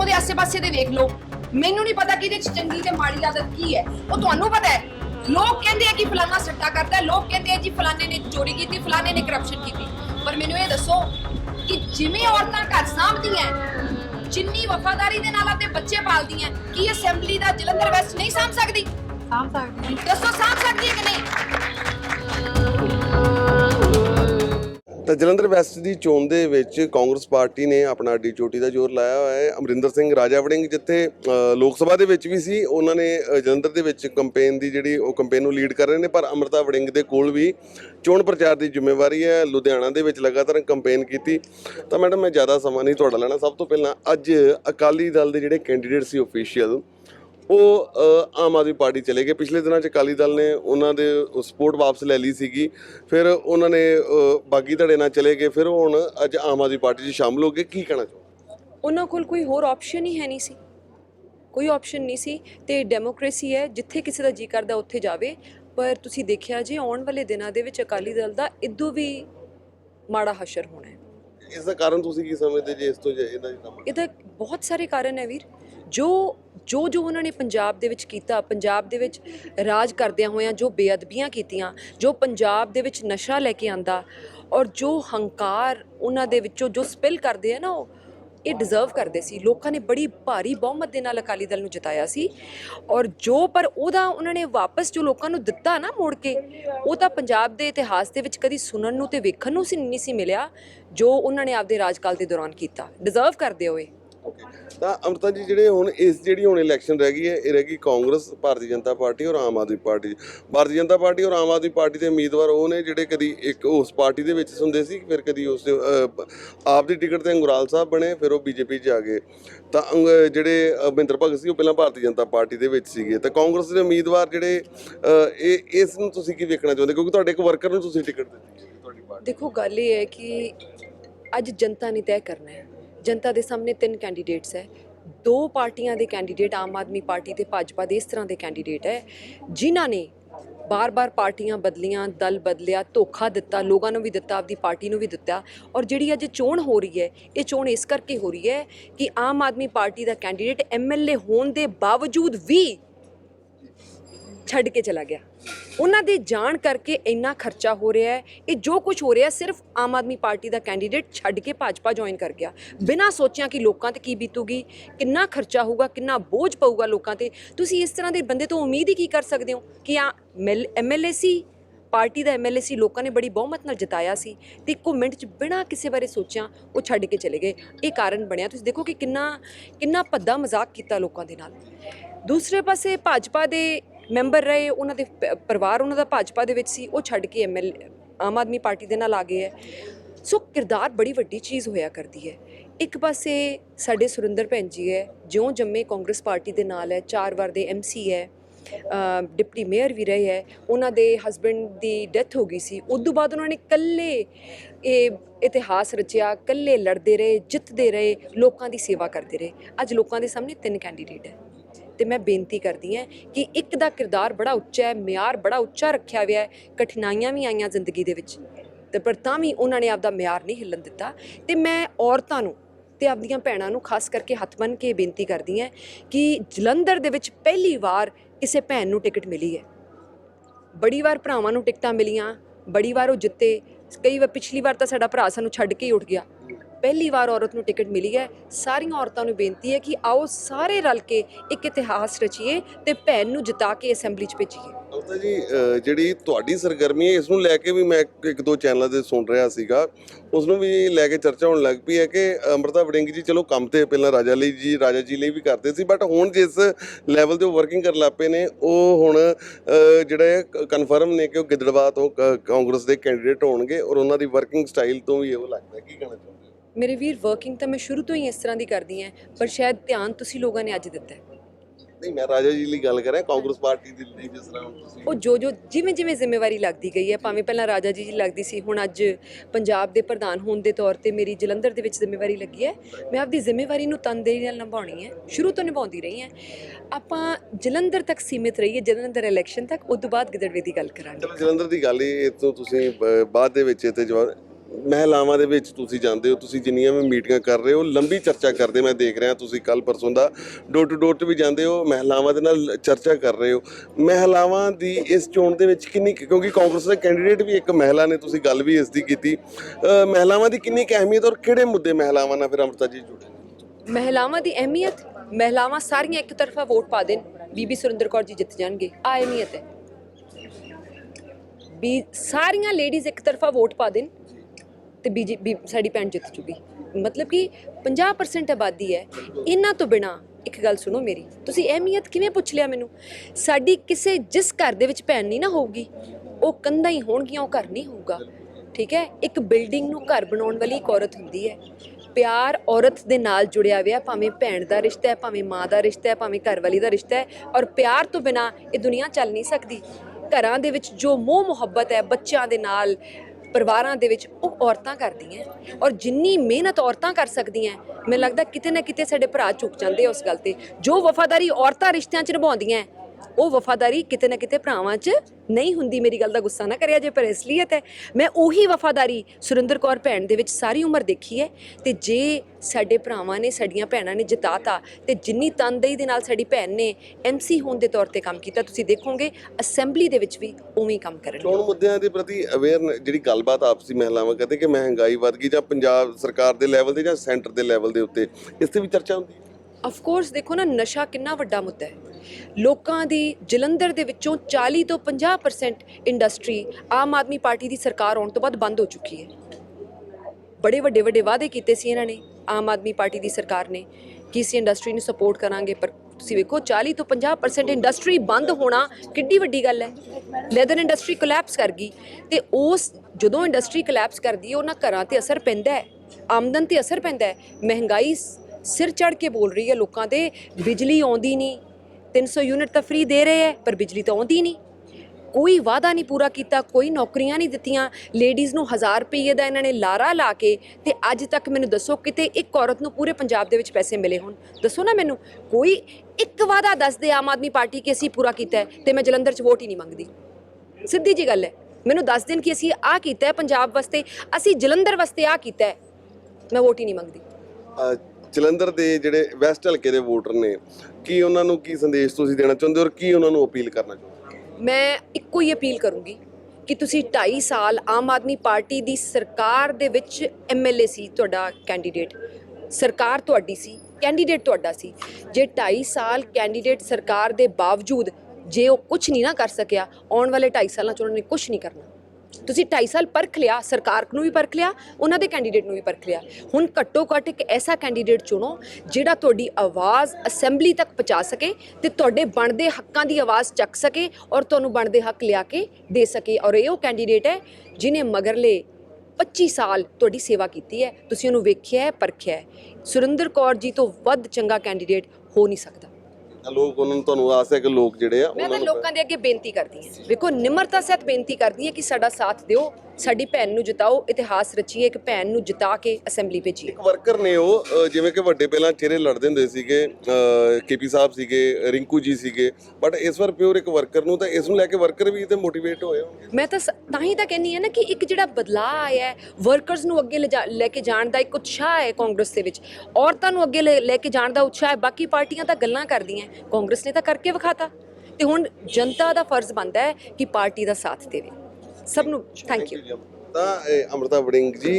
ਇੱਥੋਂ ਦੇ ਆਸੇ-ਪਾਸੇ ਦੇ ਵੇਖ ਲਓ। ਮੈਨੂੰ ਨਹੀਂ ਪਤਾ ਕਿ ਇਹਦੇ ਚ ਚੰਗੀ ਤੇ ਮਾੜੀ ਆਦਤ ਕੀ ਹੈ। ਉਹ ਤੁਹਾਨੂੰ ਪਤਾ ਹੈ ਲੋਕ ਕਹਿੰਦੇ ਆ ਕਿ ਫਲਾਣਾ ਸੱਟਾ ਕਰਦਾ ਹੈ ਲੋਕ ਕਹਿੰਦੇ ਆ ਜੀ ਫਲਾਣੇ ਨੇ ਚੋਰੀ ਕੀਤੀ ਫਲਾਣੇ ਨੇ ਕਰਪਸ਼ਨ ਕੀਤੀ। ਪਰ ਮੈਨੂੰ ਇਹ ਦੱਸੋ ਕਿ ਜਿਵੇਂ ਔਰਤਾਂ ਘਰ ਸਾਂਭਦੀਆਂ ਜਿੰਨੀ ਵਫਾਦਾਰੀ ਦੇ ਨਾਲ ਆਪਣੇ ਬੱਚੇ ਪਾਲਦੀਆਂ ਕੀ ਅਸੈਂਬਲੀ ਦਾ ਜਲੰਧਰ ਵੈਸਟ ਨਹੀਂ ਸਾਂਭ ਸਕਦੀ? ਸਾਂਭ ਸਕਦੀ ਦੱਸੋ ਸਾਂਭ ਸਕਦੀ ਹੈ ਕਿ ਨਹੀਂ? ਤਾਂ ਜਲੰਧਰ ਵੈਸਟ ਦੀ ਚੋਣ ਦੇ ਵਿੱਚ ਕਾਂਗਰਸ ਪਾਰਟੀ ਨੇ ਆਪਣਾ ਅੱਡੀ ਚੋਟੀ ਦਾ ਜ਼ੋਰ ਲਾਇਆ ਹੋਇਆ ਹੈ। ਅਮਰਿੰਦਰ ਸਿੰਘ, ਰਾਜਾ ਵੜਿੰਗ ਜਿੱਥੇ ਲੋਕ ਸਭਾ ਦੇ ਵਿੱਚ ਵੀ ਸੀ, ਉਹਨਾਂ ਨੇ ਜਲੰਧਰ ਦੇ ਵਿੱਚ ਕੰਪੇਨ ਦੀ ਜਿਹੜੀ, ਉਹ ਕੰਪੇਨ ਨੂੰ ਲੀਡ ਕਰ ਰਹੇ ਨੇ, ਪਰ ਅਮਰਤਾ ਵੜਿੰਗ ਦੇ ਕੋਲ ਵੀ ਚੋਣ ਪ੍ਰਚਾਰ ਦੀ ਜ਼ਿੰਮੇਵਾਰੀ ਹੈ। ਲੁਧਿਆਣਾ ਦੇ ਵਿੱਚ ਲਗਾਤਾਰ ਕੰਪੇਨ ਕੀਤੀ। ਤਾਂ ਮੈਡਮ, ਮੈਂ ਜ਼ਿਆਦਾ ਸਮਾਂ ਨਹੀਂ ਤੁਹਾਡਾ ਲੈਣਾ। ਸਭ ਤੋਂ ਪਹਿਲਾਂ ਅੱਜ ਅਕਾਲੀ ਦਲ ਦੇ ਜਿਹੜੇ ਕੈਂਡੀਡੇਟ ਸੀ ਅਫੀਸ਼ੀਅਲ ਉਹ ਆਮ ਆਦਮੀ ਪਾਰਟੀ ਚਲੇ ਗਏ। ਪਿਛਲੇ ਦਿਨਾਂ ਚ ਅਕਾਲੀ ਦਲ ਨੇ ਉਹਨਾਂ ਦੇ ਸਪੋਰਟ ਵਾਪਸ ਲੈ ਲਈ ਸੀਗੀ। ਫਿਰ ਉਹਨਾਂ ਨੇ ਬਾਗੀ ਧੜੇ ਨਾਲ ਚਲੇ ਗਏ। ਫਿਰ ਹੁਣ ਅੱਜ ਆਮ ਆਦਮੀ ਪਾਰਟੀ 'ਚ ਸ਼ਾਮਲ ਹੋ ਗਏ। ਕੀ ਕਹਿਣਾ ਚਾਹੋ ਉਹਨਾਂ ਕੋਲ ਕੋਈ ਹੋਰ ਆਪਸ਼ਨ ਹੀ ਹੈ ਨਹੀਂ ਸੀ। ਕੋਈ ਆਪਸ਼ਨ ਨਹੀਂ ਸੀ ਤੇ ਡੈਮੋਕ੍ਰੇਸੀ ਹੈ ਜਿੱਥੇ ਕਿਸੇ ਦਾ ਜੀ ਕਰਦਾ ਉੱਥੇ ਜਾਵੇ। ਪਰ ਤੁਸੀਂ ਦੇਖਿਆ ਜੇ ਆਉਣ ਵਾਲੇ ਦਿਨਾਂ ਦੇ ਵਿੱਚ ਅਕਾਲੀ ਦਲ ਦਾ ਇਦੋਂ ਵੀ ਮਾੜਾ ਹਸ਼ਰ ਹੋਣਾ ਹੈ। ਇਸ ਦਾ ਕਾਰਨ ਤੁਸੀਂ ਕੀ ਸਮਝਦੇ ਜੇ? ਇਸ ਤੋਂ ਜੇ ਇਹਦਾ ਇਹਦਾ ਬਹੁਤ ਸਾਰੇ ਕਾਰਨ ਹੈ ਵੀਰ। ਜੋ ਜੋ ਜੋ ਉਹਨਾਂ ਨੇ ਪੰਜਾਬ ਦੇ ਵਿੱਚ ਕੀਤਾ, ਪੰਜਾਬ ਦੇ ਵਿੱਚ ਰਾਜ ਕਰਦਿਆਂ ਹੋਇਆਂ, ਜੋ ਬੇਅਦਬੀਆਂ ਕੀਤੀਆਂ, ਜੋ ਪੰਜਾਬ ਦੇ ਵਿੱਚ ਨਸ਼ਾ ਲੈ ਕੇ ਆਂਦਾ ਔਰ ਜੋ ਹੰਕਾਰ ਉਹਨਾਂ ਦੇ ਵਿੱਚੋਂ ਜੋ ਸਪਿਲ ਕਰਦੇ ਆ ਨਾ ਉਹ, ਇਹ ਡਿਜ਼ਰਵ ਕਰਦੇ ਸੀ। ਲੋਕਾਂ ਨੇ ਬੜੀ ਭਾਰੀ ਬਹੁਮਤ ਦੇ ਨਾਲ ਅਕਾਲੀ ਦਲ ਨੂੰ ਜਿਤਾਇਆ ਸੀ ਔਰ ਜੋ ਪਰ ਉਹਦਾ ਉਹਨਾਂ ਨੇ ਵਾਪਸ ਜੋ ਲੋਕਾਂ ਨੂੰ ਦਿੱਤਾ ਨਾ ਮੋੜ ਕੇ, ਉਹ ਤਾਂ ਪੰਜਾਬ ਦੇ ਇਤਿਹਾਸ ਦੇ ਵਿੱਚ ਕਦੀ ਸੁਣਨ ਨੂੰ ਤੇ ਵੇਖਣ ਨੂੰ ਸੀ, ਨਹੀਂ ਸੀ ਮਿਲਿਆ ਜੋ ਉਹਨਾਂ ਨੇ ਆਪਦੇ ਰਾਜਕਾਲ ਦੇ ਦੌਰਾਨ ਕੀਤਾ। ਡਿਜ਼ਰਵ ਕਰਦੇ ਹੋਏ। ਤਾਂ ਅਮਰਤਾ ਜੀ ਜਿਹੜੇ ਹੁਣ ਇਸ ਜਿਹੜੀ ਹੁਣ ਇਲੈਕਸ਼ਨ ਰਹਿ ਗਈ ਹੈ ਇਹ ਰਹਿ ਗਈ ਕਾਂਗਰਸ ਭਾਰਤੀ ਜਨਤਾ ਪਾਰਟੀ ਔਰ ਆਮ ਆਦਮੀ ਪਾਰਟੀ। ਭਾਰਤੀ ਜਨਤਾ ਪਾਰਟੀ ਔਰ ਆਮ ਆਦਮੀ ਪਾਰਟੀ ਦੇ ਉਮੀਦਵਾਰ ਉਹ ਨੇ ਜਿਹੜੇ ਕਦੀ ਇੱਕ ਉਸ ਪਾਰਟੀ ਦੇ ਵਿੱਚ ਹੁੰਦੇ ਸੀ ਫਿਰ ਕਦੀ ਉਸ ਦੇ ਆਪ ਦੀ ਟਿਕਟ ਤੇ ਅੰਗੁਰਾਲ ਸਾਹਿਬ ਬਣੇ ਫਿਰ ਉਹ ਬੀਜੇਪੀ 'ਚ ਆ ਗਏ। ਤਾਂ ਅੰਗ- ਜਿਹੜੇ ਅ, ਮਹਿੰਦਰ ਭਗਤ ਸੀ ਉਹ ਪਹਿਲਾਂ ਭਾਰਤੀ ਜਨਤਾ ਪਾਰਟੀ ਦੇ ਵਿੱਚ ਸੀਗੇ। ਤਾਂ ਕਾਂਗਰਸ ਦੇ ਉਮੀਦਵਾਰ ਜਿਹੜੇ ਇਹ ਇਸ ਨੂੰ ਤੁਸੀਂ ਕੀ ਵੇਖਣਾ ਚਾਹੁੰਦੇ? ਕਿਉਂਕਿ ਤੁਹਾਡੇ ਇੱਕ ਵਰਕਰ ਨੂੰ ਤੁਸੀਂ ਟਿਕਟ ਦਿੱਤੀ ਹੈ ਤੁਹਾਡੀ ਪਾਰਟੀ। ਦੇਖੋ ਗੱਲ ਇਹ ਹੈ ਕਿ ਅੱਜ ਜਨਤਾ ਨੇ ਤੈਅ ਕਰਨਾ ਹੈ। ਜਨਤਾ ਦੇ ਸਾਹਮਣੇ ਤਿੰਨ ਕੈਂਡੀਡੇਟਸ ਹੈ। ਦੋ ਪਾਰਟੀਆਂ ਦੇ ਕੈਂਡੀਡੇਟ ਆਮ ਆਦਮੀ ਪਾਰਟੀ ਤੇ ਭਾਜਪਾ ਦੇ ਇਸ ਤਰ੍ਹਾਂ ਦੇ ਕੈਂਡੀਡੇਟ ਹੈ, ਜਿਨ੍ਹਾਂ ਨੇ ਬਾਰ-ਬਾਰ ਪਾਰਟੀਆਂ ਬਦਲੀਆਂ, ਦਲ ਬਦਲਿਆ, ਧੋਖਾ ਦਿੱਤਾ, ਲੋਕਾਂ ਨੂੰ ਵੀ ਦਿੱਤਾ, ਆਪਦੀ ਪਾਰਟੀ ਨੂੰ ਵੀ ਦਿੱਤਾ। ਔਰ ਜਿਹੜੀ ਅੱਜ ਚੋਣ ਹੋ ਰਹੀ ਹੈ, ਇਹ ਚੋਣ ਇਸ ਕਰਕੇ ਹੋ ਰਹੀ ਹੈ ਕਿ ਆਮ ਆਦਮੀ ਪਾਰਟੀ ਦਾ ਕੈਂਡੀਡੇਟ ਐਮਐਲਏ ਹੋਣ ਦੇ ਬਾਵਜੂਦ ਵੀ ਛੱਡ ਕੇ ਚਲਾ ਗਿਆ। ਉਹਨਾਂ ਦੇ ਜਾਣ ਕਰਕੇ ਇੰਨਾ ਖਰਚਾ ਹੋ ਰਿਹਾ ਹੈ। ਇਹ ਜੋ ਕੁਝ ਹੋ ਰਿਹਾ, ਸਿਰਫ ਆਮ ਆਦਮੀ ਪਾਰਟੀ ਦਾ ਕੈਂਡੀਡੇਟ ਛੱਡ ਕੇ ਭਾਜਪਾ ਜੁਆਇਨ ਕਰ ਗਿਆ। ਬਿਨਾਂ ਸੋਚਿਆ ਕਿ ਲੋਕਾਂ ਤੇ ਕੀ ਬੀਤੂਗੀ, ਕਿੰਨਾ ਖਰਚਾ ਹੋਊਗਾ, ਕਿੰਨਾ ਬੋਝ ਪਊਗਾ ਲੋਕਾਂ ਤੇ, ਤੁਸੀਂ ਇਸ ਤਰ੍ਹਾਂ ਦੇ ਬੰਦੇ ਤੋਂ ਉਮੀਦ ਹੀ ਕੀ ਕਰ ਸਕਦੇ ਹੋ? ਕਿ ਆ ਐਮਐਲਏ ਸੀ, ਪਾਰਟੀ ਦਾ ਐਮਐਲਏ ਸੀ, ਲੋਕਾਂ ਨੇ ਬੜੀ ਬਹੁਮਤ ਨਾਲ ਜਿਤਾਇਆ ਸੀ ਤੇ ਇੱਕੋ ਮਿੰਟ 'ਚ ਬਿਨਾਂ ਕਿਸੇ ਬਾਰੇ ਸੋਚਿਆ ਉਹ ਛੱਡ ਕੇ ਚਲੇ ਗਏ। ਇਹ ਕਾਰਨ ਬਣਿਆ। ਤੁਸੀਂ ਦੇਖੋ ਕਿ ਕਿੰਨਾ ਕਿੰਨਾ ਭੱਦਾ ਮਜ਼ਾਕ ਕੀਤਾ ਲੋਕਾਂ ਦੇ ਨਾਲ। ਦੂਸਰੇ ਪਾਸੇ ਭਾਜਪਾ ਦੇ ਮੈਂਬਰ ਰਹੇ ਉਹਨਾਂ ਦੇ ਪ- ਪਰਿਵਾਰ ਉਹਨਾਂ ਦਾ ਭਾਜਪਾ ਦੇ ਵਿੱਚ ਸੀ ਉਹ ਛੱਡ ਕੇ ਐਮਐਲ ਆਮ ਆਦਮੀ ਪਾਰਟੀ ਦੇ ਨਾਲ ਆ ਗਏ ਹੈ। ਸੋ ਕਿਰਦਾਰ ਬੜੀ ਵੱਡੀ ਚੀਜ਼ ਹੋਇਆ ਕਰਦੀ ਹੈ। ਇੱਕ ਪਾਸੇ ਸਾਡੇ ਸੁਰਿੰਦਰ ਭੈਣ ਜੀ ਹੈ ਜਿਉਂ ਜੰਮੇ ਕਾਂਗਰਸ ਪਾਰਟੀ ਦੇ ਨਾਲ ਹੈ ਚਾਰ ਵਾਰ ਦੇ ਐਮਸੀ ਹੈ ਅ, ਡਿਪਟੀ ਮੇਅਰ ਵੀ ਰਹੇ ਹੈ ਉਹਨਾਂ ਦੇ ਹਸਬੰਡ ਦੀ ਡੈਥ ਹੋ ਗਈ ਸੀ। ਉਸ ਤੋਂ ਬਾਅਦ ਉਹਨਾਂ ਨੇ ਇਕੱਲੇ ਇਹ ਇਤਿਹਾਸ ਰਚਿਆ ਇਕੱਲੇ ਲੜਦੇ ਰਹੇ ਜਿੱਤਦੇ ਰਹੇ ਲੋਕਾਂ ਦੀ ਸੇਵਾ ਕਰਦੇ ਰਹੇ। ਅੱਜ ਲੋਕਾਂ ਦੇ ਸਾਹਮਣੇ ਤਿੰਨ ਕੈਂਡੀਡੇਟ ਹੈ। ਤੇ ਮੈਂ ਬੇਨਤੀ ਕਰਦੀ ਹਾਂ ਕਿ ਇੱਕ ਦਾ ਕਿਰਦਾਰ ਬੜਾ ਉੱਚਾ ਹੈ, ਮਿਆਰ ਬੜਾ ਉੱਚਾ ਰੱਖਿਆ ਹੋਇਆ ਹੈ, ਕਠਿਨਾਈਆਂ ਵੀ ਆਈਆਂ ਜ਼ਿੰਦਗੀ ਦੇ ਵਿੱਚ। ਤੇ ਪਰ ਤਾਂ ਵੀ ਉਹਨਾਂ ਨੇ ਆਪਦਾ ਮਿਆਰ ਨਹੀਂ ਹਿੱਲਣ ਦਿੱਤਾ। ਤੇ ਮੈਂ ਔਰਤਾਂ ਨੂੰ ਤੇ ਆਪਦੀਆਂ ਭੈਣਾਂ ਨੂੰ ਖਾਸ ਕਰਕੇ ਹੱਥ ਬੰਨ੍ਹ ਕੇ ਬੇਨਤੀ ਕਰਦੀ ਹਾਂ ਕਿ ਜਲੰਧਰ ਦੇ ਵਿੱਚ ਪਹਿਲੀ ਵਾਰ ਕਿਸੇ ਭੈਣ ਨੂੰ ਟਿਕਟ ਮਿਲੀ ਹੈ। ਬੜੀ ਵਾਰ ਭਰਾਵਾਂ ਨੂੰ ਟਿਕਟਾਂ ਮਿਲੀਆਂ, ਬੜੀ ਵਾਰ ਉਹ ਜਿੱਤੇ। ਕਈ ਵਾਰ ਪਿਛਲੀ ਵਾਰ ਤਾਂ ਸਾਡਾ ਭਰਾ ਸਾਨੂੰ ਛੱਡ ਕੇ ਹੀ ਉੱਠ ਗਿਆ। ਪਹਿਲੀ ਵਾਰ ਔਰਤ ਨੂੰ ਟਿਕਟ ਮਿਲੀ ਹੈ। ਸਾਰੀਆਂ ਔਰਤਾਂ ਨੂੰ ਬੇਨਤੀ ਹੈ ਕਿ ਆਓ ਸਾਰੇ ਰਲ ਕੇ ਇੱਕ ਇਤਿਹਾਸ ਰਚੀਏ ਤੇ ਭੈਣ ਨੂੰ ਜਿਤਾ ਕੇ ਅਸੈਂਬਲੀ 'ਚ ਭੇਜੀਏ। ਅਮਰਤਾ ਜੀ ਜਿਹੜੀ ਤੁਹਾਡੀ ਸਰਗਰਮੀ ਹੈ, ਇਸ ਨੂੰ ਲੈ ਕੇ ਵੀ ਮੈਂ ਇੱਕ- ਦੋ ਚੈਨਲਾਂ ਤੇ ਸੁਣ ਰਿਹਾ ਸੀਗਾ। ਉਸ ਨੂੰ ਵੀ ਲੈ ਕੇ ਚਰਚਾ ਹੋਣ ਲੱਗ ਪਈ ਹੈ ਕਿ ਅਮਰਤਾ ਵੜਿੰਗ ਜੀ, ਚਲੋ ਕੰਮ ਤੇ ਪਹਿਲਾਂ ਰਾਜਾ ਲਈ ਜੀ, ਰਾਜਾ ਜੀ ਲਈ ਵੀ ਕਰਦੇ ਸੀ ਬਟ ਹੁਣ ਜਿਸ ਲੈਵਲ ਤੇ ਉਹ ਵਰਕਿੰਗ ਕਰਨ ਲੱਗ ਪਏ ਨੇ, ਉਹ ਹੁਣ ਜਿਹੜਾ ਕਨਫਰਮ ਨੇ ਕਿ ਉਹ ਗਿੱਦੜਵਾ ਤੋਂ ਕ- ਕਾਂਗਰਸ ਦੇ ਕੈਂਡੀਡੇਟ ਹੋਣਗੇ ਔਰ ਉਹਨਾਂ ਦੀ ਵਰਕਿੰਗ ਸਟਾਈਲ ਤੋਂ ਵੀ ਇਹ ਲੱਗਦਾ ਕੀ ਕਹਿਣਾ ਚਾਹੁੰਦੇ ਮੇਰੇ ਵੀਰ ਵਰਕਿੰਗ ਤਾਂ ਮੈਂ ਸ਼ੁਰੂ ਤੋਂ ਹੀ ਇਸ ਤਰ੍ਹਾਂ ਦੀ ਕਰਦੀ ਹਾਂ ਪਰ ਸ਼ਾਇਦ ਧਿਆਨ ਤੁਸੀਂ ਲੋਕਾਂ ਨੇ ਅੱਜ ਦਿੱਤਾ ਹੈ। ਨਹੀਂ ਮੈਂ ਰਾਜਾ ਜੀ ਲਈ ਗੱਲ ਕਰ ਰਿਹਾ ਕਾਂਗਰਸ ਪਾਰਟੀ ਦੀ ਲਈ ਜਿਸ ਤਰ੍ਹਾਂ ਤੁਸੀਂ ਉਹ ਜੋ ਜੋ ਜਿਵੇਂ ਜਿਵੇਂ ਜ਼ਿੰਮੇਵਾਰੀ ਲੱਗਦੀ ਗਈ ਹੈ ਭਾਵੇਂ ਪਹਿਲਾਂ ਰਾਜਾ ਜੀ ਜੀ ਲੱਗਦੀ ਸੀ ਹੁਣ ਅੱਜ ਪੰਜਾਬ ਦੇ ਪ੍ਰਧਾਨ ਹੋਣ ਦੇ ਤੌਰ ਤੇ ਮੇਰੀ ਜਲੰਧਰ ਦੇ ਵਿੱਚ ਜ਼ਿੰਮੇਵਾਰੀ ਲੱਗੀ ਹੈ। ਮੈਂ ਆਪਦੀ ਜ਼ਿੰਮੇਵਾਰੀ ਨੂੰ ਤਨਦੇਹੀ ਨਾਲ ਨਿਭਾਉਣੀ ਹੈ ਸ਼ੁਰੂ ਤੋਂ ਨਿਭਾਉਂਦੀ ਰਹੀ ਹਾਂ। ਆਪਾਂ ਜਲੰਧਰ ਤੱਕ ਸੀਮਿਤ ਰਹੀਏ ਜਲੰਧਰ ਇਲੈਕਸ਼ਨ ਤੱਕ ਉਸ ਤੋਂ ਬਾਅਦ ਗਿੱਦੜਵੇ ਦੀ ਗੱਲ ਕਰਾਂਗੇ। ਜਲੰਧਰ ਦੀ ਗੱਲ ਹੀ ਇਹ ਤੋਂ ਤੁਸੀਂ ਬਾਅਦ ਦੇ ਵਿੱਚ ਤੇ ਜਵਾਬ ਮਹਿਲਾਵਾਂ ਦੇ ਵਿੱਚ ਤੁਸੀਂ ਜਾਂਦੇ ਹੋ, ਤੁਸੀਂ ਜਿੰਨੀਆਂ ਵੀ ਮੀਟਿੰਗਾਂ ਕਰ ਰਹੇ ਹੋ, ਲੰਬੀ ਚਰਚਾ ਕਰਦੇ, ਮੈਂ ਦੇਖ ਰਿਹਾ ਤੁਸੀਂ ਕੱਲ ਪਰਸੋਂ ਦਾ ਡੋਰ ਟੂ ਡੋਰ ਵੀ ਜਾਂਦੇ ਹੋ, ਮਹਿਲਾਵਾਂ ਦੇ ਨਾਲ ਚਰਚਾ ਕਰ ਰਹੇ ਹੋ। ਮਹਿਲਾਵਾਂ ਦੀ ਇਸ ਚੋਣ ਦੇ ਵਿੱਚ ਕਿੰਨੀ ਕਿਉਂਕਿ ਕਾਂਗਰਸ ਦੇ ਕੈਂਡੀਡੇਟ ਵੀ ਇੱਕ ਮਹਿਲਾ ਨੇ, ਤੁਸੀਂ ਗੱਲ ਵੀ ਇਸ ਦੀ ਕੀਤੀ। ਮਹਿਲਾਵਾਂ ਦੀ ਕਿੰਨੀ ਕੁ ਅਹਿਮੀਅਤ ਔਰ ਕਿਹੜੇ ਮੁੱਦੇ ਮਹਿਲਾਵਾਂ ਨਾਲ ਫਿਰ ਅਮਰਤਾ ਜੀ ਜੁੜੇ? ਮਹਿਲਾਵਾਂ ਦੀ ਅਹਿਮੀਅਤ? ਮਹਿਲਾਵਾਂ ਸਾਰੀਆਂ ਇੱਕ ਤਰਫਾ ਵੋਟ ਪਾ ਦੇਣ, ਬੀਬੀ ਸੁਰਿੰਦਰ ਕੌਰ ਜੀ ਜਿੱਤ ਜਾਣਗੇ ਆ ਅਹਿਮੀਅਤ ਹੈ। ਵੀ ਸਾਰੀਆਂ ਲੇਡੀਜ਼ ਇੱਕ ਤਰਫਾ ਵੋਟ ਪਾ ਦੇਣ ਤੇ ਬੀਜੇਪੀ ਸਾਡੀ ਭੈਣ ਜਿੱਤ ਜੂਗੀ ਮਤਲਬ ਕਿ 50% ਆਬਾਦੀ ਹੈ। ਇਹਨਾਂ ਤੋਂ ਬਿਨਾ ਇੱਕ ਗੱਲ ਸੁਣੋ ਮੇਰੀ। ਤੁਸੀਂ ਅਹਿਮੀਅਤ ਕਿਵੇਂ ਪੁੱਛ ਲਿਆ ਮੈਨੂੰ? ਸਾਡੀ ਕਿਸੇ ਜਿਸ ਘਰ ਦੇ ਵਿੱਚ ਭੈਣ ਨਹੀਂ ਨਾ ਹੋਊਗੀ, ਉਹ ਕੰਧਾਂ ਹੀ ਹੋਣਗੀਆਂ, ਉਹ ਘਰ ਨਹੀਂ ਹੋਊਗਾ। ਠੀਕ ਹੈ? ਇੱਕ ਬਿਲਡਿੰਗ ਨੂੰ ਘਰ ਬਣਾਉਣ ਵਾਲੀ ਇੱਕ ਔਰਤ ਹੁੰਦੀ ਹੈ। ਪਿਆਰ ਔਰਤ ਦੇ ਨਾਲ ਜੁੜਿਆ ਹੋਇਆ, ਭਾਵੇਂ ਭੈਣ ਦਾ ਰਿਸ਼ਤਾ ਹੈ, ਭਾਵੇਂ ਮਾਂ ਦਾ ਰਿਸ਼ਤਾ ਹੈ, ਭਾਵੇਂ ਘਰਵਾਲੀ ਦਾ ਰਿਸ਼ਤਾ ਹੈ, ਔਰ ਪਿਆਰ ਤੋਂ ਬਿਨਾ ਇਹ ਦੁਨੀਆ ਚੱਲ ਨਹੀਂ ਸਕਦੀ। ਘਰਾਂ ਦੇ ਵਿੱਚ ਜੋ ਮੋਹ ਮੁਹੱਬਤ ਹੈ, ਬੱਚਿਆਂ ਦੇ ਨਾਲ ਪਰਿਵਾਰਾਂ ਦੇ ਵਿੱਚ ਉਹ ਔਰਤਾਂ ਕਰਦੀਆਂ ਔਰ ਜਿੰਨੀ ਮਿਹਨਤ ਔਰਤਾਂ ਕਰ ਸਕਦੀਆਂ ਮੈਨੂੰ ਲੱਗਦਾ ਕਿਤੇ ਨਾ ਕਿਤੇ ਸਾਡੇ ਭਰਾ ਝੁਕ ਜਾਂਦੇ ਆ ਉਸ ਗੱਲ ਤੇ। ਜੋ ਵਫਾਦਾਰੀ ਔਰਤਾਂ ਰਿਸ਼ਤਿਆਂ 'ਚ ਨਿਭਾਉਂਦੀਆਂ ਉਹ ਵਫਾਦਾਰੀ ਕਿਤੇ ਨਾ ਕਿਤੇ ਭਰਾਵਾਂ 'ਚ ਨਹੀਂ ਹੁੰਦੀ। ਮੇਰੀ ਗੱਲ ਦਾ ਗੁੱਸਾ ਨਾ ਕਰਿਆ ਜੇ ਪਰ ਇਸਲੀਅਤ ਹੈ ਮੈਂ ਉਹੀ ਵਫਾਦਾਰੀ ਸੁਰਿੰਦਰ ਕੌਰ ਭੈਣ ਦੇ ਵਿੱਚ ਸਾਰੀ ਉਮਰ ਦੇਖੀ ਹੈ। ਤੇ ਜੇ ਸਾਡੇ ਭਰਾਵਾਂ ਨੇ ਸਾਡੀਆਂ ਭੈਣਾਂ ਨੇ ਜਿਤਾਤਾ ਤੇ ਜਿੰਨੀ ਤਨਦੇਹੀ ਦੇ ਨਾਲ ਸਾਡੀ ਭੈਣ ਨੇ ਐਮਸੀ ਹੋਣ ਦੇ ਤੌਰ ਤੇ ਕੰਮ ਕੀਤਾ ਤੁਸੀਂ ਦੇਖੋਗੇ ਅਸੈਂਬਲੀ ਦੇ ਵਿੱਚ ਵੀ ਉਵੇਂ ਹੀ ਕੰਮ ਕਰਨਗੇ। ਚੋਣ ਮੁੱਦਿਆਂ ਦੇ ਪ੍ਰਤੀ ਅਵੇਅਰ ਜਿਹੜੀ ਗੱਲਬਾਤ ਆਪਸੀ ਮਹਿਲਾਵਾਂ ਕਹਿੰਦੇ ਕਿ ਮਹਿੰਗਾਈ ਵੱਧ ਗਈ ਜਾਂ ਪੰਜਾਬ ਸਰਕਾਰ ਦੇ ਲੈਵਲ ਤੇ ਜਾਂ ਸੈਂਟਰ ਦੇ ਲੈਵਲ ਦੇ ਉੱਤੇ ਇਸ ਤੇ ਵੀ ਚਰਚਾ ਹੁੰਦੀ? ਹੈ ਆਫ ਕੋਰਸ ਦੇਖੋ ਨਾ ਨਸ਼ਾ ਕਿੰਨਾ ਵੱਡਾ ਮੁੱਦਾ ਹੈ। ਲੋਕਾਂ ਦੀ ਜਲੰਧਰ ਦੇ ਵਿੱਚੋਂ 40 ਤੋਂ 50% ਇੰਡਸਟਰੀ ਆਮ ਆਦਮੀ ਪਾਰਟੀ ਦੀ ਸਰਕਾਰ ਆਉਣ ਤੋਂ ਬਾਅਦ ਬੰਦ ਹੋ ਚੁੱਕੀ ਹੈ। ਬੜੇ ਵੱਡੇ ਵੱਡੇ ਵਾਅਦੇ ਕੀਤੇ ਸੀ ਇਹਨਾਂ ਨੇ, ਆਮ ਆਦਮੀ ਪਾਰਟੀ ਦੀ ਸਰਕਾਰ ਨੇ, ਕਿ ਅਸੀਂ ਇੰਡਸਟਰੀ ਨੂੰ ਸਪੋਰਟ ਕਰਾਂਗੇ, ਪਰ ਤੁਸੀਂ ਵੇਖੋ 40 ਤੋਂ 50% ਇੰਡਸਟਰੀ ਬੰਦ ਹੋਣਾ ਕਿੱਡੀ ਵੱਡੀ ਗੱਲ ਹੈ। ਲੈਦਰ ਇੰਡਸਟਰੀ ਕੋਲੈਪਸ ਕਰ ਗਈ ਤੇ ਉਸ ਜਦੋਂ ਇੰਡਸਟਰੀ ਕੋਲੈਪਸ ਕਰਦੀ ਹੈ, ਉਹਨਾਂ ਘਰਾਂ ਤੇ ਅਸਰ ਪੈਂਦਾ ਹੈ, ਆਮਦਨ ਤੇ ਅਸਰ ਪੈਂਦਾ ਹੈ। ਮਹਿੰਗਾਈ ਸਿਰ ਚੜ ਕੇ ਬੋਲ ਰਹੀ ਹੈ ਲੋਕਾਂ ਦੇ ਬਿਜਲੀ ਆਉਂਦੀ ਨਹੀਂ 300 ਯੂਨਿਟ ਤਾਂ ਫ੍ਰੀ ਦੇ ਰਹੇ ਹੈ, ਪਰ ਬਿਜਲੀ ਤਾਂ ਆਉਂਦੀ ਨਹੀਂ। ਕੋਈ ਵਾਅਦਾ ਨਹੀਂ ਪੂਰਾ ਕੀਤਾ, ਕੋਈ ਨੌਕਰੀਆਂ ਨਹੀਂ ਦਿੱਤੀਆਂ। ਲੇਡੀਜ਼ ਨੂੰ 1000 ਰੁਪਏ ਦਾ ਇਹਨਾਂ ਨੇ ਲਾਰਾ ਲਾ ਕੇ ਤੇ ਅੱਜ ਤੱਕ ਮੈਨੂੰ ਦੱਸੋ ਕਿਤੇ ਇੱਕ ਔਰਤ ਨੂੰ ਪੂਰੇ ਪੰਜਾਬ ਦੇ ਵਿੱਚ ਪੈਸੇ ਮਿਲੇ ਹੋਣ। ਦੱਸੋ ਨਾ ਮੈਨੂੰ, ਕੋਈ ਇੱਕ ਵਾਅਦਾ ਦੱਸ ਦੇ ਆਮ ਆਦਮੀ ਪਾਰਟੀ ਕਿ ਅਸੀਂ ਪੂਰਾ ਕੀਤਾ ਹੈ ਤੇ ਮੈਂ ਜਲੰਧਰ 'ਚ ਵੋਟ ਹੀ ਨਹੀਂ ਮੰਗਦੀ। ਸਿੱਧੀ ਜੀ ਗੱਲ ਹੈ, ਮੈਨੂੰ ਦੱਸ ਦੇਣ ਕਿ ਅਸੀਂ ਆਹ ਕੀਤਾ ਪੰਜਾਬ ਵਾਸਤੇ, ਅਸੀਂ ਜਲੰਧਰ ਵਾਸਤੇ ਆਹ ਕੀਤਾ ਮੈਂ ਵੋਟ ਹੀ ਨਹੀਂ ਮੰਗਦੀ। ਜਲੰਧਰ ਦੇ ਜਿਹੜੇ ਵੈਸਟ ਹਲਕੇ ਦੇ ਵੋਟਰ ਨੇ, ਕੀ ਉਹਨਾਂ ਨੂੰ ਕੀ ਸੰਦੇਸ਼ ਤੁਸੀਂ ਦੇਣਾ ਚਾਹੁੰਦੇ ਹੋ ਔਰ ਕੀ ਉਹਨਾਂ ਨੂੰ ਅਪੀਲ ਕਰਨਾ ਚਾਹੁੰਦੇ ਹੋ? ਮੈਂ ਇੱਕੋ ਹੀ ਅਪੀਲ ਕਰੂੰਗੀ ਕਿ ਤੁਸੀਂ 2.5 ਸਾਲ ਆਮ ਆਦਮੀ ਪਾਰਟੀ ਦੀ ਸਰਕਾਰ ਦੇ ਵਿੱਚ ਐਮਐਲਏ ਸੀ ਤੁਹਾਡਾ ਕੈਂਡੀਡੇਟ ਸਰਕਾਰ ਤੁਹਾਡੀ ਸੀ ਕੈਂਡੀਡੇਟ ਤੁਹਾਡਾ ਸੀ। ਜੇ 2.5 ਸਾਲ ਕੈਂਡੀਡੇਟ ਸਰਕਾਰ ਦੇ ਬਾਵਜੂਦ ਜੇ ਉਹ ਕੁਝ ਨਹੀਂ ਨਾ ਕਰ ਸਕਿਆ, ਆਉਣ ਵਾਲੇ 2.5 ਸਾਲਾਂ ਚ ਉਹਨਾਂ ਨੇ ਕੁਝ ਨਹੀਂ ਕਰਨਾ। ਤੁਸੀਂ 2.5 ਸਾਲ ਪਰਖ ਲਿਆ, ਸਰਕਾਰ ਨੂੰ ਵੀ ਪਰਖ ਲਿਆ, ਉਹਨਾਂ ਦੇ ਕੈਂਡੀਡੇਟ ਨੂੰ ਵੀ ਪਰਖ ਲਿਆ। ਹੁਣ ਘੱਟੋ ਘੱਟ ਇੱਕ ਐਸਾ ਕੈਂਡੀਡੇਟ ਚੁਣੋ ਜਿਹੜਾ ਤੁਹਾਡੀ ਆਵਾਜ਼ ਅਸੈਂਬਲੀ ਤੱਕ ਪਹੁੰਚਾ ਸਕੇ ਤੇ ਤੁਹਾਡੇ ਬਣਦੇ ਹੱਕਾਂ ਦੀ ਆਵਾਜ਼ ਚੱਕ ਸਕੇ ਔਰ ਤੁਹਾਨੂੰ ਬਣਦੇ ਹੱਕ ਲਿਆ ਕੇ ਦੇ ਸਕੇ। ਔਰ ਇਹ ਉਹ ਕੈਂਡੀਡੇਟ ਹੈ ਜਿਨੇ ਮਗਰਲੇ 25 ਸਾਲ ਤੁਹਾਡੀ ਸੇਵਾ ਕੀਤੀ ਹੈ। ਤੁਸੀਂ ਉਹਨੂੰ ਵੇਖਿਆ ਹੈ, ਪਰਖਿਆ ਹੈ। ਸੁਰਿੰਦਰ ਕੌਰ ਜੀ ਤੋਂ ਵੱਧ ਚੰਗਾ ਕੈਂਡੀਡੇਟ ਹੋ ਨਹੀਂ ਸਕਦਾ। ਲੋਕ ਉਹਨਾਂ ਨੂੰ ਤੁਹਾਨੂੰ ਆਸ ਹੈ ਕਿ ਲੋਕ ਜਿਹੜੇ ਆ ਮੈਂ ਉਹਨਾਂ ਤਾਂ ਨੂੰ ਲੋਕਾਂ ਦੇ ਅੱਗੇ ਬੇਨਤੀ ਕਰਦੀ ਹਾਂ। ਵੇਖੋ ਨਿਮਰਤਾ ਸਹਿਤ ਬੇਨਤੀ ਕਰਦੀ ਹਾਂ ਕਿ ਸਾਡਾ ਸਾਥ ਦਿਓ। ਸਾਡੀ ਭੈਣ ਨੂੰ ਜਿਤਾਓ ਇਤਿਹਾਸ ਰਚੀਏ ਇੱਕ ਭੈਣ ਨੂੰ ਜਿਤਾ ਕੇ ਅਸੈਂਬਲੀ ਭੇਜੀਏ। ਇੱਕ ਵਰਕਰ ਨੇ ਉਹ ਜਿਵੇਂ ਕਿ ਵੱਡੇ ਪਹਿਲਾਂ ਚਿਹਰੇ ਲੜਦੇ ਹੁੰਦੇ ਸੀਗੇ ਕੇਪੀ ਸਾਹਿਬ ਸੀਗੇ ਰਿੰਕੂ ਜੀ ਸੀਗੇ ਬਟ ਇਸ ਵਾਰ ਪਿਓਰ ਇੱਕ ਵਰਕਰ ਨੂੰ ਤਾਂ ਇਸ ਨੂੰ ਲੈ ਕੇ ਵਰਕਰ ਵੀ ਤੇ ਮੋਟੀਵੇਟ ਹੋਏ ਹੋਣਗੇ। ਮੈਂ ਤਾਂ ਤਾਂ ਹੀ ਤਾਂ ਕਹਿੰਦੀ ਹਾਂ ਨਾ ਕਿ ਇੱਕ ਜਿਹੜਾ ਬਦਲਾਅ ਆਇਆ ਹੈ ਵਰਕਰਸ ਨੂੰ ਅੱਗੇ ਲੈ ਕੇ ਜਾਣ ਦਾ ਇੱਕ ਉਤਸ਼ਾਹ ਹੈ ਕਾਂਗਰਸ ਦੇ ਵਿੱਚ। ਔਰਤਾਂ ਨੂੰ ਅੱਗੇ ਲੈ ਲੈ ਕੇ ਜਾਣ ਦਾ ਉਤਸ਼ਾਹ ਹੈ ਬਾਕੀ ਪਾਰਟੀਆਂ ਤਾਂ ਗੱਲਾਂ ਕਰਦੀਆਂ ਕਾਂਗਰਸ ਨੇ ਤਾਂ ਕਰਕੇ ਵਿਖਾਤਾ। ਤੇ ਹੁਣ ਜਨਤਾ ਦਾ ਫਰਜ਼ ਬਣਦਾ ਹੈ ਕਿ ਪਾਰਟੀ ਦਾ ਸਾਥ ਦੇਵੇ। ਸਭ ਨੂੰ ਥੈਂਕ ਯੂ ਤਾਂ ਅਮਰਤਾ ਵੜਿੰਗ ਜੀ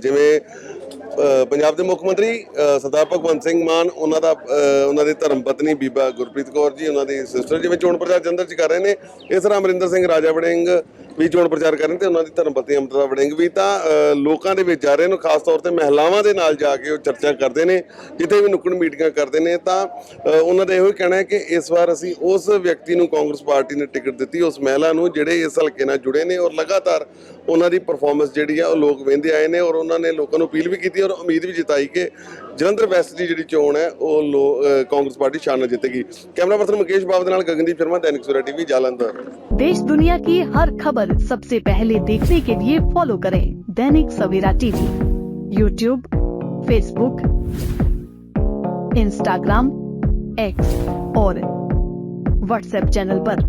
ਜਿਵੇਂ ਪੰਜਾਬ ਦੇ ਮੁੱਖ ਮੰਤਰੀ ਸਰਦਾਰ ਭਗਵੰਤ ਸਿੰਘ ਮਾਨ ਉਹਨਾਂ ਦਾ ਉਹਨਾਂ ਦੀ ਧਰਮ ਪਤਨੀ ਬੀਬਾ ਗੁਰਪ੍ਰੀਤ ਕੌਰ ਜੀ ਉਹਨਾਂ ਦੀ ਸਿਸਟਰ ਜਿਵੇਂ ਚੋਣ ਪ੍ਰਚਾਰ ਜਲੰਧਰ ਚ ਕਰ ਰਹੇ ਨੇ। ਇਸ ਤਰ੍ਹਾਂ ਅਮਰਿੰਦਰ ਸਿੰਘ ਰਾਜਾ ਵੜਿੰਗ ਵੀ ਚੋਣ ਪ੍ਰਚਾਰ ਕਰਨ ਰਹੇ ਤੇ ਉਹਨਾਂ ਦੀ ਧਰਮ ਪਤਨੀ ਅਮਰਤਾ ਵੜਿੰਗ ਵੀ ਤਾਂ ਲੋਕਾਂ ਦੇ ਵਿੱਚ ਜਾ ਰਹੇ ਨੇ, ਖਾਸ ਤੌਰ ਤੇ ਮਹਿਲਾਵਾਂ ਦੇ ਨਾਲ ਜਾ ਕੇ ਉਹ ਚਰਚਾ ਕਰਦੇ ਨੇ, ਜਿੱਥੇ ਵੀ ਨੁੱਕੜ ਮੀਟਿੰਗਾਂ ਕਰਦੇ ਨੇ, ਤਾਂ ਉਹਨਾਂ ਦਾ ਇਹੋ ਹੀ ਕਹਿਣਾ ਹੈ ਕਿ ਇਸ ਵਾਰ ਅਸੀਂ ਉਸ ਵਿਅਕਤੀ ਨੂੰ ਕਾਂਗਰਸ ਪਾਰਟੀ ਨੇ ਟਿਕਟ ਦਿੱਤੀ, ਉਸ ਮਹਿਲਾ ਨੂੰ, ਜਿਹੜੇ ਇਸ ਹਲਕੇ ਨਾਲ ਜੁੜੇ ਨੇ ਔਰ ਲਗਾਤਾਰ ਉਹਨਾਂ ਦੀ ਪਰਫਾਰਮੈਂਸ ਜਿਹੜੀ ਆ, ਉਹ ਲੋਕ ਵੇਂਦੇ ਆਏ ਨੇ ਔਰ ਉਹਨਾਂ ਨੇ ਲੋਕਾਂ ਨੂੰ ਅਪੀਲ ਵੀ ਕੀਤੀ ਔਰ ਉਮੀਦ ਵੀ ਜਤਾਈ ਕਿ ਜਲੰਧਰ ਵੈਸਟ ਦੀ ਜਿਹੜੀ ਚੋਣ ਹੈ ਉਹ ਲੋ- ਅ, ਕਾਂਗਰਸ ਪਾਰਟੀ ਸ਼ਾਨ ਨਾਲ ਜਿੱਤੇਗੀ ਕੈਮਰਾ ਪਰਸਨ ਮੁਕੇਸ਼ ਬਾਬ ਦੇ ਨਾਲ ਗਗਨਦੀਪ ਸ਼ਰਮਾ ਦੈਨਿਕ ਸਵੇਰਾ ਟੀਵੀ ਜਲੰਧਰ देश दुनिया की हर खबर सबसे पहले देखने के लिए फॉलो करें Dainik Savera TV YouTube Facebook Instagram X और व्हाट्सएप चैनल पर।